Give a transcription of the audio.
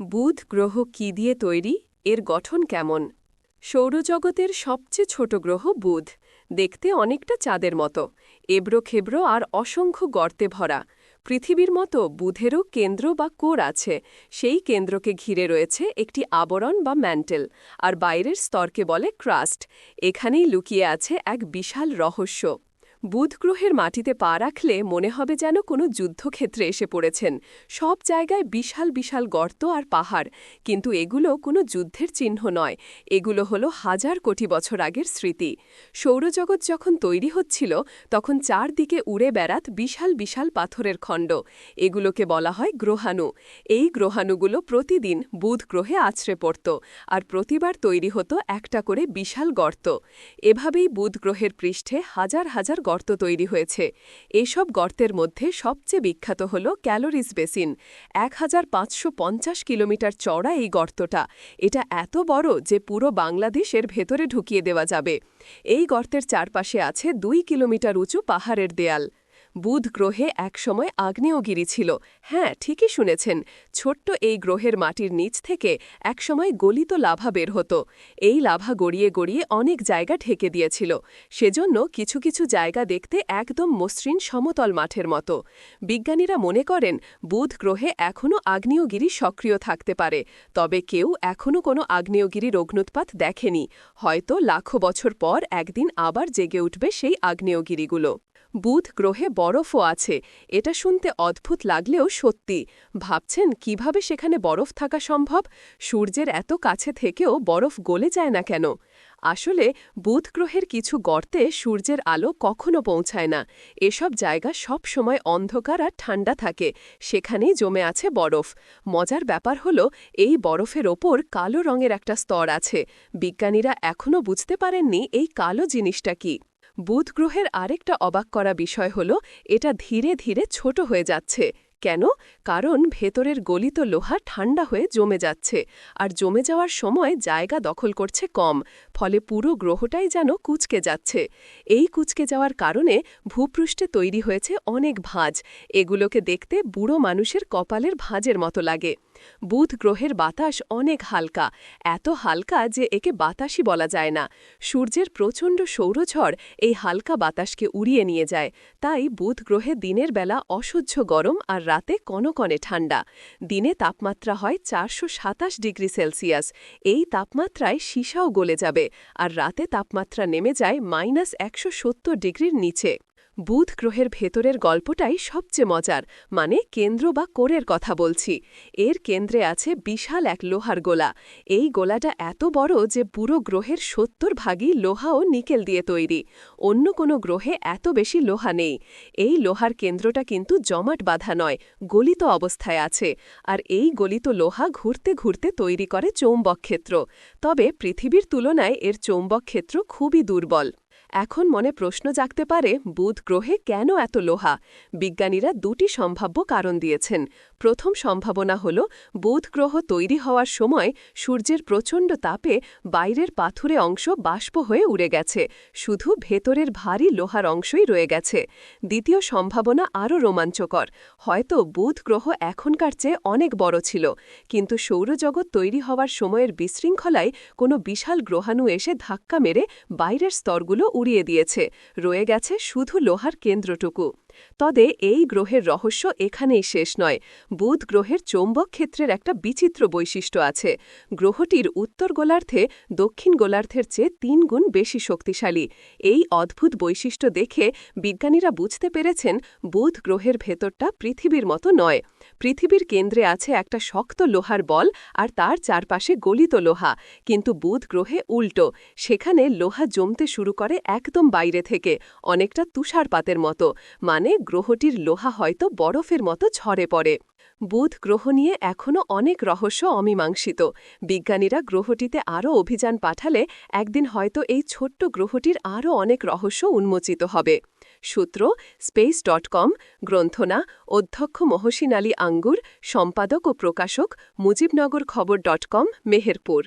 বুধ গ্রহ কি দিয়ে তৈরি, এর গঠন কেমন? সৌরজগতের সবচেয়ে ছোট গ্রহ বুধ, দেখতে অনেকটা চাঁদের মতো, এবড়ো খেবড়ো আর অসংখ্য গর্তে ভরা। পৃথিবীর মতো বুধেরও কেন্দ্র বা কোর আছে, সেই কেন্দ্রকে ঘিরে রয়েছে একটি আবরণ বা ম্যান্টেল, আর বাইরের স্তরকে বলে ক্রাস্ট, এখানেই লুকিয়ে আছে এক বিশাল রহস্য। বুধ গ্রহের মাটিতে পা রাখলে মনে হবে যেন কোনো যুদ্ধক্ষেত্রে এসে পড়েছেন। সব জায়গায় বিশাল বিশাল গর্ত আর পাহাড়, কিন্তু এগুলো কোনো যুদ্ধের চিহ্ন নয়। এগুলো হলো হাজার কোটি বছর আগের স্মৃতি। সৌরজগৎ যখন তৈরি হচ্ছিল, তখন চারদিকে উড়ে বেড়াত বিশাল বিশাল পাথরের খণ্ড। এগুলোকে বলা হয় গ্রহাণু। এই গ্রহাণুগুলো প্রতিদিন বুধ গ্রহে আছড়ে পড়ত, আর প্রতিবার তৈরি হতো একটা করে বিশাল গর্ত। এভাবেই বুধ গ্রহের পৃষ্ঠে হাজার হাজার গর্ত তৈরি হয়েছে। এসব গর্তের মধ্যে সবচেয়ে বিখ্যাত হল ক্যালোরিজ বেসিন। এক হাজার পাঁচশো পঞ্চাশ কিলোমিটার চড়া এই গর্তটা। এটা এত বড় যে পুরো বাংলাদেশের ভেতরে ঢুকিয়ে দেওয়া যাবে। এই গর্তের চারপাশে আছে দুই কিলোমিটার উঁচু পাহাড়ের দেয়াল। বুধ গ্রহে একসময় আগ্নেয়গিরি ছিল। হ্যাঁ ঠিকই শুনেছেন, ছোট্ট এই গ্রহের মাটির নিচ থেকে একসময় গলিত লাভা বের হতো। এই লাভা গড়িয়ে গড়িয়ে অনেক জায়গা ঢেকে দিয়েছিল। সেজন্য কিছু কিছু জায়গা দেখতে একদম মসৃণ সমতল মাঠের মতো। বিজ্ঞানীরা মনে করেন বুধ গ্রহে এখনও আগ্নেয়গিরি সক্রিয় থাকতে পারে, তবে কেউ এখনও কোনো আগ্নেয়গিরির অগ্নুৎপাত দেখেনি। হয়তো লাখো বছর পর একদিন আবার জেগে উঠবে সেই আগ্নেয়গিরিগুলো। বুধ গ্রহে বরফও আছে। এটা শুনতে অদ্ভুত লাগলেও সত্যি। ভাবছেন কীভাবে সেখানে বরফ থাকা সম্ভব? সূর্যের এত কাছে থেকেও বরফ গলে যায় না কেন? আসলে বুধ গ্রহের কিছু গর্তে সূর্যের আলো কখনো পৌঁছায় না। এসব জায়গা সব সময় অন্ধকার আর ঠান্ডা থাকে। সেখানেই জমে আছে বরফ। মজার ব্যাপার হল, এই বরফের ওপর কালো রঙের একটা স্তর আছে। বিজ্ঞানীরা এখনও বুঝতে পারেননি এই কালো জিনিসটা কি। বুধ গ্রহের আরেকটা অবাক করা বিষয় হল, এটা ধীরে ধীরে ছোট হয়ে যাচ্ছে। কেন? কারণ ভেতরের গলিত লোহা ঠান্ডা হয়ে জমে যাচ্ছে, আর জমে যাওয়ার সময় জায়গা দখল করছে কম, ফলে পুরো গ্রহটাই যেন কুচকে যাচ্ছে। এই কুচকে যাওয়ার কারণে ভূপৃষ্ঠে তৈরি হয়েছে অনেক ভাঁজ, এগুলোকে দেখতে বুড়ো মানুষের কপালের ভাঁজের মতো লাগে। বুধ গ্রহের বাতাস অনেক হালকা, এত হালকা যে একে বাতাসই বলা যায় না। সূর্যের প্রচণ্ড সৌরঝড় এই হালকা বাতাসকে উড়িয়ে নিয়ে যায়। তাই বুধ গ্রহে দিনের বেলা অসহ্য গরম আর রাতে কনকনে ঠান্ডা দিনে তাপমাত্রা হয় চারশো সাতাশ ডিগ্রি সেলসিয়াস। এই তাপমাত্রায় সীসাও গলে যাবে আর রাতে তাপমাত্রা নেমে যায় মাইনাস একশো সত্তর ডিগ্রির নিচে। বুধ গ্রহের ভেতরের গল্পটাই সবচেয়ে মজার মানে কেন্দ্র বা কোরের কথা বলছি। এর কেন্দ্রে আছে বিশাল এক লোহার গোলা। এই গোলাটা এত বড় যে পুরো গ্রহের সত্তর ভাগই লোহা ও নিকেল দিয়ে তৈরি। অন্য কোনো গ্রহে এত বেশি লোহা নেই। এই লোহার কেন্দ্রটা কিন্তু জমাট বাঁধা নয়, গলিত অবস্থায় আছে। আর এই গলিত লোহা ঘুরতে ঘুরতে তৈরি করে চৌম্বক ক্ষেত্র। তবে পৃথিবীর তুলনায় এর চৌম্বক ক্ষেত্র খুবই দুর্বল। এখন মনে প্রশ্ন জাগতে পারে, বুধ গ্রহে কেন এত লোহা? বিজ্ঞানীরা দুটি সম্ভাব্য কারণ দিয়েছেন। প্রথম সম্ভাবনা হল, বুধ গ্রহ তৈরি হওয়ার সময় সূর্যের প্রচণ্ড তাপে বাইরের পাথুরে অংশ বাষ্প হয়ে উড়ে গেছে, শুধু ভেতরের ভারী লোহার অংশই রয়ে গেছে। দ্বিতীয় সম্ভাবনা আরও রোমাঞ্চকর, হয়তো বুধ গ্রহ এখনকার চেয়ে অনেক বড় ছিল, কিন্তু সৌরজগৎ তৈরি হওয়ার সময়ের বিশৃঙ্খলায় কোনো বিশাল গ্রহাণু এসে ধাক্কা মেরে বাইরের স্তরগুলো উড়িয়ে দিয়েছে। রয়ে গেছে শুধু লোহার কেন্দ্রটুকু। তবে এই গ্রহের রহস্য এখানেই শেষ নয়। বুধ গ্রহের চৌম্বক ক্ষেত্রের একটা বিচিত্র বৈশিষ্ট্য আছে। গ্রহটির উত্তর গোলার্ধে দক্ষিণ গোলার্ধের চেয়ে তিন গুণ বেশি শক্তিশালী। এই অদ্ভুত বৈশিষ্ট্য দেখে বিজ্ঞানীরা বুঝতে পেরেছেন বুধ গ্রহের ভেতরটা পৃথিবীর মতো নয়। পৃথিবীর কেন্দ্রে আছে একটা শক্ত লোহার বল আর তার চারপাশে গলিত লোহা। কিন্তু বুধ গ্রহে উল্টো। সেখানে লোহা জমতে শুরু করে একদম বাইরে থেকে, অনেকটা তুষারপাতের মতো। মানে গ্রহটির লোহা হয়তো বরফের মতো ঝরে পড়ে। বুধ গ্রহ নিয়ে এখনও অনেক রহস্য অমীমাংসিত। বিজ্ঞানীরা গ্রহটিতে আরও অভিযান পাঠালে একদিন হয়তো এই ছোট্ট গ্রহটির আরও অনেক রহস্য উন্মোচিত হবে। সূত্র, স্পেস ডট কম, গ্রন্থনা, অধ্যক্ষ মহসিন আঙ্গুর, সম্পাদক ও প্রকাশক মুজিবনগর খবর ডট কম, মেহেরপুর।